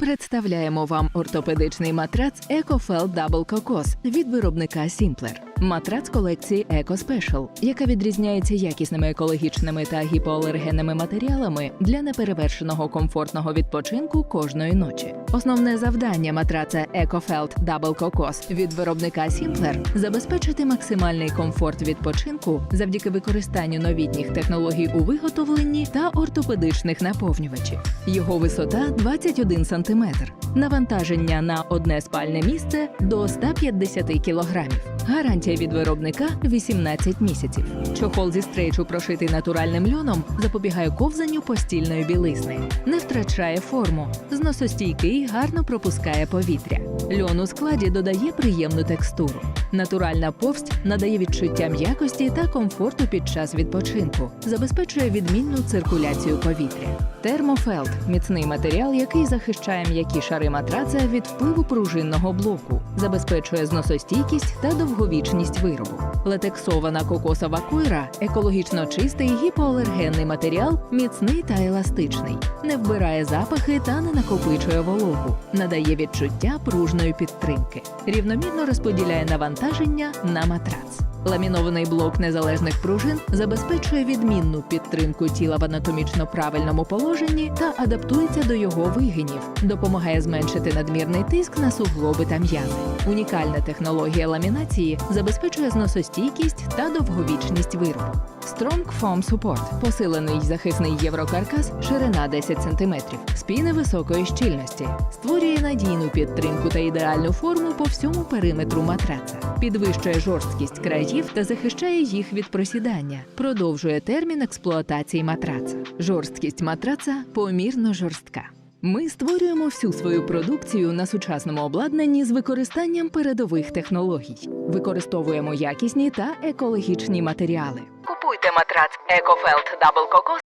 Представляємо вам ортопедичний матрац EcoFell Double Cocos від виробника Simpler. Матрац колекції Eco Special, яка відрізняється якісними екологічними та гіпоалергенними матеріалами для неперевершеного комфортного відпочинку кожної ночі. Основне завдання матраца EcoFelt Double Cocos від виробника Simpler – забезпечити максимальний комфорт відпочинку завдяки використанню новітніх технологій у виготовленні та ортопедичних наповнювачів. Його висота 21 см. Навантаження на одне спальне місце до 150 кг. Гарантія від виробника 18 місяців. Чохол зі стрейчу, прошитий натуральним льоном, запобігає ковзанню постільної білизни, не втрачає форму, зносостійкий, гарно пропускає повітря. Льон у складі додає приємну текстуру. Натуральна повсть надає відчуття м'якості та комфорту під час відпочинку, забезпечує відмінну циркуляцію повітря. Термофелд міцний матеріал, який захищає м'які шари матраца від впливу пружинного блоку, забезпечує зносостійкість та довговічність виробу. Латексована кокосова койра екологічно чистий гіпоалергенний матеріал, міцний та еластичний, не вбирає запахи та не накопичує вологу, надає відчуття пружної підтримки, рівномірно розподіляє навантаження на матрац. Ламінований блок незалежних пружин забезпечує відмінну підтримку тіла в анатомічно правильному положенні та адаптується до його вигинів, допомагає зменшити надмірний тиск на суглоби та м'язи. Унікальна технологія ламінації забезпечує зносостійкість та довговічність виробу. Strong Foam Support – посилений захисний єврокаркас, ширина 10 см, спіни високої щільності, створює надійну підтримку та ідеальну форму по всьому периметру матраца, підвищує жорсткість країв та захищає їх від просідання, продовжує термін експлуатації матраца. Жорсткість матраца помірно жорстка. Ми створюємо всю свою продукцію на сучасному обладнанні з використанням передових технологій. Використовуємо якісні та екологічні матеріали. Купуйте матрац EcoFelt Double Cocos